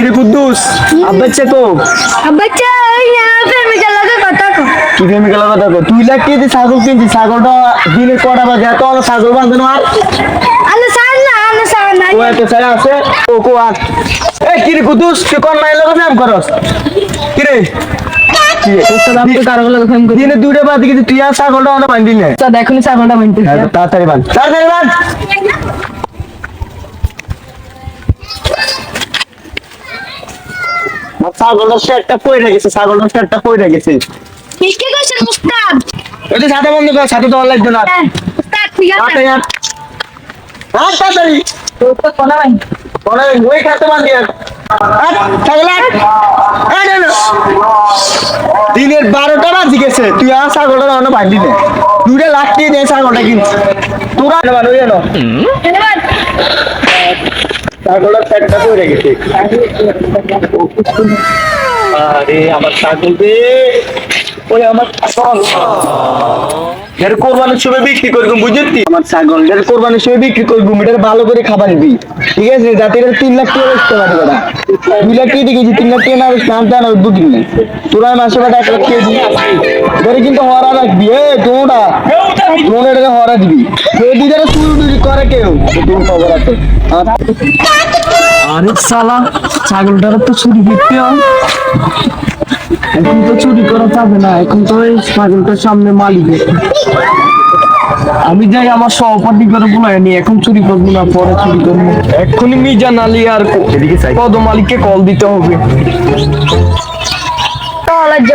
কিরে কুদ্দুস? আব্বাচ্চা তো বাচ্চা ওই প্রেমিকার লগে কথা কো। কি প্রেমিকার কথা কো? তুই লাগ কি ছাগল কিনছি ছাগলটা দিনে কটা বাজে? এত অনেক ছাগল বাঁধনো আর। আলো সার না আলো সার না। ও এত ছাড়া আছে? ও কো আর এ কিরে কুদ্দুস তুই কোন মাইল লগে ফেম করস? কিরে? কি রে? আমি তো কারও লগে ফোন করি। দিনে দুইটা বাজে কিন্তু তুই আর ছাগলটা অনেক না। তা চার তাড়াতাড়ি ছাগলটার শেডটা পড়ে গেছে ছাগলটার শেডটা পড়ে গেছে। মিষ্টি কইছেন উস্তাদ। ওই সাথে বন্ধ কর সাথে তো অনলাইন না হ্যাঁ, উস্তাদ ঠিক আছে। আর তাড়াতাড়ি কোনা ভাই ওরে ওই খাতে বান্ধি আর ছাগল। দিনের বারোটা বাজি গেছে তুই আর ছাগলটা অন্য বান্ধি নে দুইটা লাখ দিয়ে দে ছাগলটা কিনছি। তোরা ওই ছাগলটা পেটটা পড়ে গেছে। আরে আমার ছাগল রে। ওরে আমার ছাগল এর কোরবানির সময় বিক্রি করব বুঝলি আমার ছাগল এর কোরবানির সময় বিক্রি করব এটার ভালো করে খাবার দিবি। ঠিক আছে? যাতে এটা তিন লাখ টাকা বেচতে পারে ওরা দুই লাখ টাকা তিন লাখ টাকা না বেচতে আমি জানো বুঝলি না তোরা মাসে এক লাখ টাকা দিবি এবারে কিন্তু হরা রাখবি। এ তোরা তোরা এটাকে হরা দিবি। কেউ দিদারে চুরি টুরি করে কেউ তোর খবর আছে। আরে সালা ছাগলটার তো চুরি করতে হয়। এখন তো চুরি করা যাবে না এখন তো এই ছাগলটার সামনে মালিক। আমি যাই আমার সহপাঠী করে বলাই নি এখন চুরি করব না পরে চুরি করব। এক্ষুনি মিজান আলী আর পদ মালিককে কল দিতে হবে।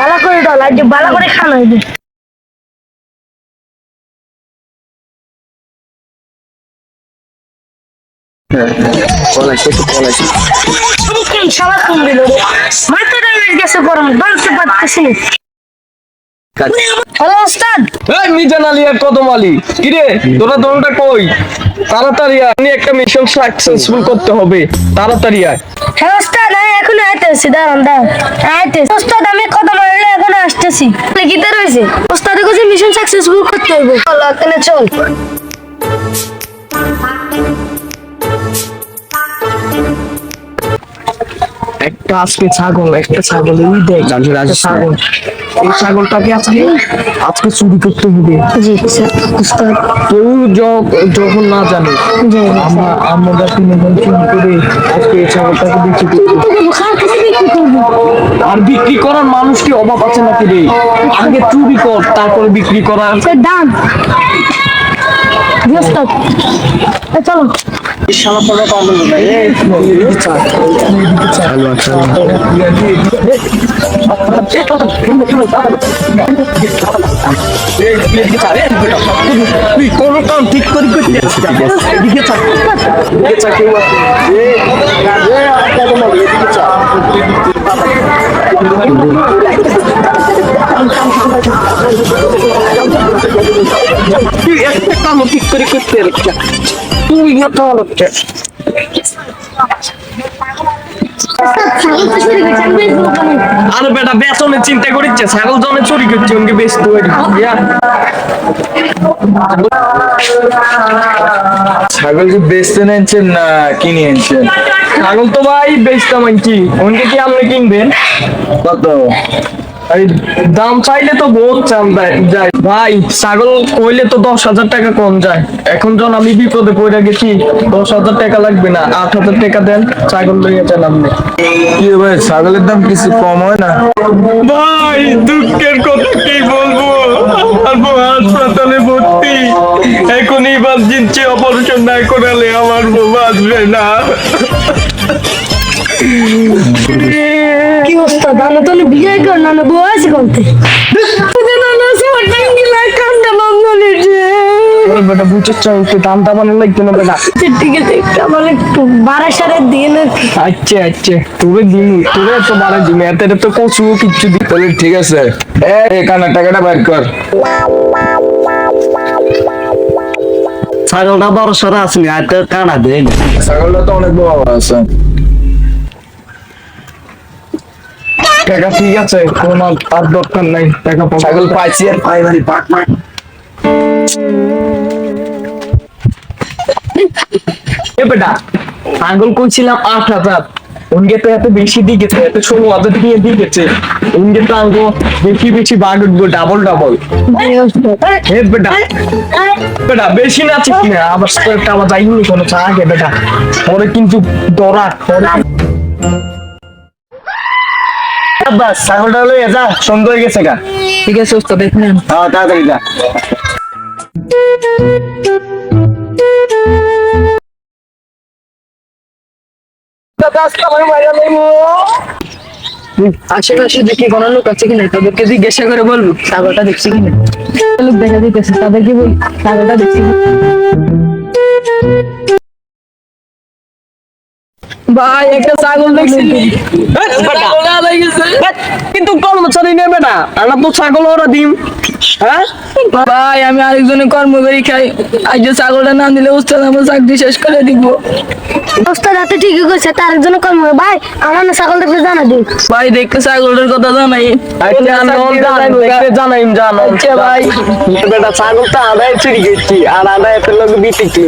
ভালো করে ভালো করে খানো হইবে কি শালা কম দিল মাথাটা গরম বলতে পারতেছি না। হ্যালো উস্তাদ এই মিজান আলী আর কদম আলী। কিরে তোরা দলটা কই? তাড়াতাড়ি আমি একটা মিশন সাকসেসফুল করতে হবে। তাড়াতাড়ি আয়। হ্যাঁ ওস্তাদ আমি এখন আইতেছি দাঁড়ান দাঁড়ান। আইতেছি। ওস্তাদ আমি এখন আসতেছি। লিখিতে রয়েছে? ওস্তাদের কাছে মিশন সাকসেসফুল করতে হইব। চল এখানে চল। একটা আজকে ছাগল একটা ছাগল এই দেখ ছাগল। এই ছাগলটাকে আজকে আজকে চুরি করতে হবে। কেউ যখন না জানে আমরা আমরা তিনজন চুরি করে আজকে এই ছাগলটাকে বিক্রি করব আর বিক্রি করার মানুষ কি অভাব আছে নাকি রে? আগে চুরি কর তারপরে বিক্রি করার দাম চলো কোন কাম ঠিক করে এদিকে থাক তুই একটা কাম ঠিক করে করতে রেখে তুই হচ্ছে আরে বেটা বেতনের চিন্তা করিচ্ছে ছাগল জনে চুরি করছে উনকে বেশ ছাগল কি বেচতে নিয়েছেন না কিনে এনেছেন ছাগল তো ভাই বেচতাম কি উনকে কি আপনি কিনবেন? কত? দাম চাইলে তো বহুত চাম দেয়- যায় ভাই ছাগল কইলে তো দশ হাজার টাকা কম যায়। এখন যখন আমি বিপদে পড়ে গেছি দশ হাজার টাকা লাগবে না আট হাজার টাকা দেন ছাগল লইয়া যান আপনি। কি ভাই ছাগলের দাম কিছু কম হয় না? ভাই দুঃখের কথা কি বলব? আমার হাসপাতালে ভর্তি। এখন ইমার্জেন্সি অপারেশন না করালে আমার বউ বাঁচবে না। না বউ আছে কোনতে? ওরে বেটা বুঝতে চাও একটু দাম দামানো লাগবে না বেটা? ঠিক আছে আমার একটু বারো সারের দিন আচ্ছা আচ্ছা তোরে দিন তোরে তো বাড়া দিন এতে তো কচু কিচ্ছু দি তাহলে ঠিক আছে। এ এখানে টাকাটা বাইর কর। ছাগলটা বড় সরা আসেনি আর তো কানা দেয় ছাগলটা তো অনেক বড় আছে। টাকা ঠিক আছে কোনো আর দরকার নাই টাকা ছাগল পাইছি আর পাক এ বেটা ছাগল কইছিলাম আট হাজার। উনকে তো এত বেশি দিকেছে এত ষোলো হাজার দিয়ে দিকেছে উনকে তো আঙ্গো বেশি বেশি বাঘ উঠবো ডাবল ডাবল হে বেটা বেটা বেশি নাচিস না আবার স্কোরটা আমার যাইনি কোনো চা আগে বেটা। পরে কিন্তু দরা পরে ছাগলটা হলো যা সুন্দর হয়ে গেছে গা। ঠিক আছে ওস্তাদ দেখুন। হ্যাঁ তাড়াতাড়ি যা। আশেপাশে দেখি কোনো লোক আছে কিনা তাদেরকে জিজ্ঞাসা করে বলব ছাগলটা দেখছি কিনা লোক দেখা দিতেছে তাদেরকে বল ছাগলটা দেখছি ভাই একটা ছাগল দেখছি ছাগল হারাই গেছে। কিন্তু কর্মচারী নেবে না। আমরা তো ছাগল ওরা দিম। হ্যাঁ? ভাই আমি কর্মচারী খাই। আজ যে ছাগলটা না দিলে উস্তাদ আমার চাকরি শেষ করে দিব। হাতে ঠিকই কইছে তার একজন কর্ম ভাই আমার না ছাগল দেখতে জানা দিন। ভাই দেখতে ছাগলটার কথা জানাই। জানাইম জানো আচ্ছা ভাই। বেটা ছাগলটা আদায় চুরি গেছি আর আদায় এত লোক বিটিছি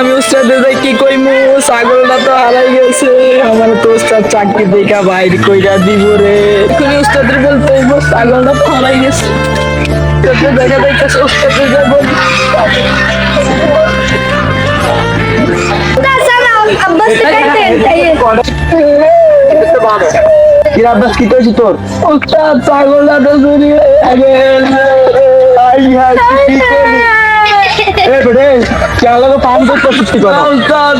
আমি উস্তাদে যাই কি কইমু ছাগলটা তো হারাই গেছে। আমার তো উস্তাদ চাকরি দেখা বাইর কইরা দিব রে তুমি উস্তাদের বলতে হইব ছাগলটা তো হারাই গেছে উস্তাদের দেখা দেখতেছে উস্তাদের যা বলি আব্বাস কি আব্বাস কি কইছি তোর উস্তাদ ছাগলটা তো চুরি হয়ে গেছে আই হাই কি করলি এ বেটে চালা তো পাম করতে সত্যি কথা উস্তাদ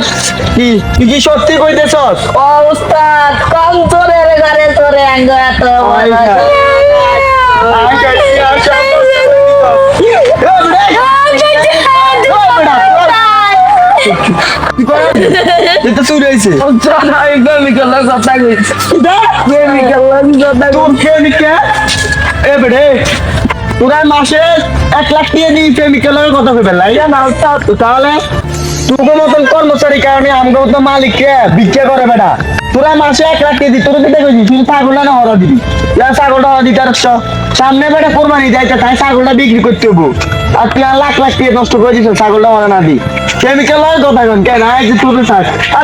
কি তুই কি সত্যি কইতেছস ও উস্তাদ কম চলে রে ঘরে চলে আঙ্গ এত এটা চুরি হয়েছে তোর প্রেমিকা এ বেটে তোরা মাসে এক লাখ দিয়ে প্রেমিকের কথা কইবে লাই না তাহলে তোকে মতন কর্মচারী কারণে আমগো তো মালিক কে ভিক্ষা করে বেটা। তোরা মাসে এক লাখ টাকা দি তোর দিতে কইছি তুই ছাগলটা না হরা দিবি? যা ছাগলটা হরা দিতে পারছ। সামনে বেটা কোরবানি যাইতে তাই ছাগলটা বিক্রি করতে হব আর তুই লাখ লাখ টাকা নষ্ট করে দিছ ছাগলটা হরা না দি কেমিক্যাল কথা কন? কেন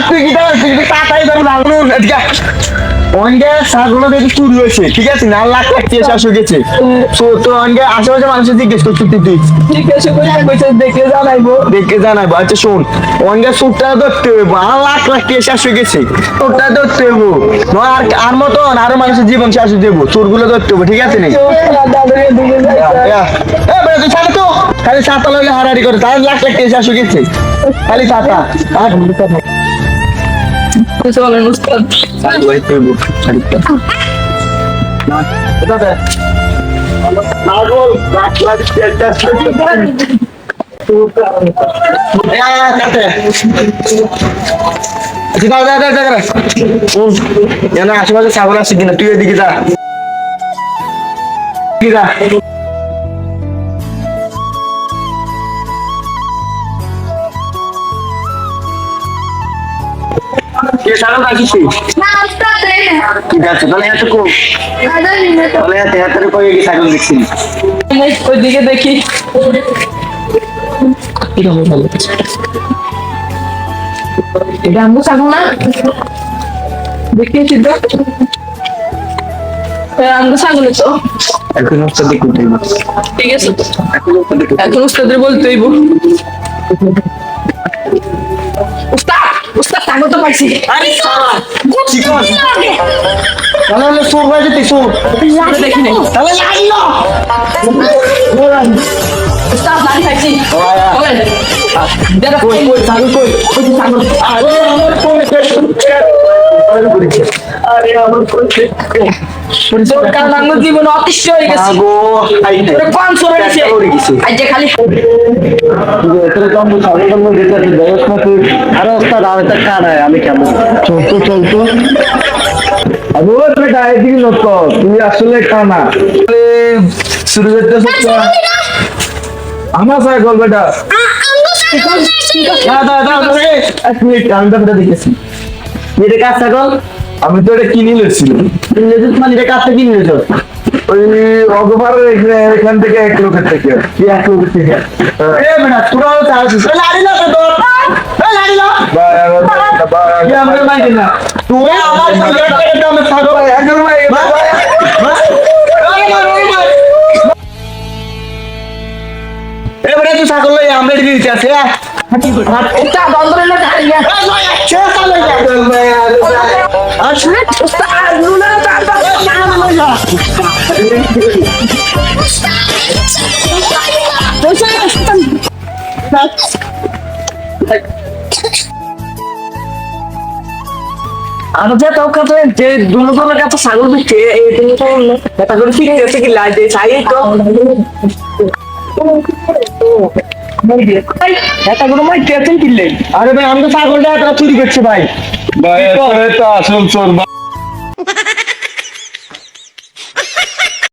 তুই কি তুই কি তাতাই ধরে ভালো অনগে ছাগল দেখি চুরি হয়েছে ঠিক আছে? না লাখ লাখ শেষ হয়ে গেছে। তো তো আশেপাশে মানুষের জিজ্ঞেস করছি তুই দেখে জানাইবো। দেখে জানাব আচ্ছা শোন অনগে সুটটা ধরতে হইব। আর লাখ লাখ শেষ হয়ে গেছে। সুটটা ধরতে হইব। আর আর মতন আরও মানুষের জীবন শেষ যাব চোরগুলো ধরতে হইব ঠিক আছে নাকি এ বেটা তুই ছাড় তো। খালি ছাতা লইলে হারাহারি করে তার লাখ লাখ শেষ হয়ে গেছে। খালি ছাতা। আর চলেন উস্তাদ। আশেপাশে ছাগল আসছে কিনা তুই এদিকে যা কি যা কে? ছাগল রাখিস তুই? ঠিক আছে তাহলে এত তাহলে এত হাতের কয়ে কি ছাগল দেখছি। ওইদিকে দেখি। এটা আমগো ছাগল না? দেখি সিদ্ধ আমগো তো এখন হচ্ছে দেখুন ঠিক আছে। এখন উস্তাদের তো পাইছি। তাহলে হলো সোর হয়ে যেতে সোর দেখি নাই তাহলে লাগল উস্তাদ লাড়ি খাইছি দেখো কই কই ছাগল কই? যে ছাগল আরে আমার কোন আরে আমার কোন তোর কারণ আমার জীবন অতিষ্ঠ হয়ে গেছে। আগো আইতে। তোর কোন সরে গেছে পড়ে গেছে? আজ যে খালি এতরে কম ছাগল কম যেতে আছে দেখ না তুই আরে ওস্তাদ আর একটা কার আমি কেমন? চলতো চলতো। আবু বেটা এদিকে নত তুমি আসলে কানা। শুরু করতে আমার ছাগল বেটা। দাদা দাদা দাদা এক মিনিট আমি ব্যাপারটা দেখেছি ছাগল আমি তো এটা কিনে নিয়েছিলাম। মানে এটা কার কিনে নিয়েছ। ওই অগোপারের এখান থেকে এক লোকের থেকে। কি এক লোকের থেকে? এ বেটা তোরাও চাচ্ছিস লাড়ি না তো তোর লাড়ি না। তুই আমার দামে এবারে তুই আমরা দিতে আছে নুনা চাটা আর যে তোর কাছে যে দুজনের কাছে ছাগল বিচ্ছে এই তুমি তো এটা করে আছে কি লাজ চাই তো। এটা কোনো মাই টেনশন আরে ভাই, আমি তো ছাগলটা চুরি করছি ভাই। ভাই এটা আসল চোর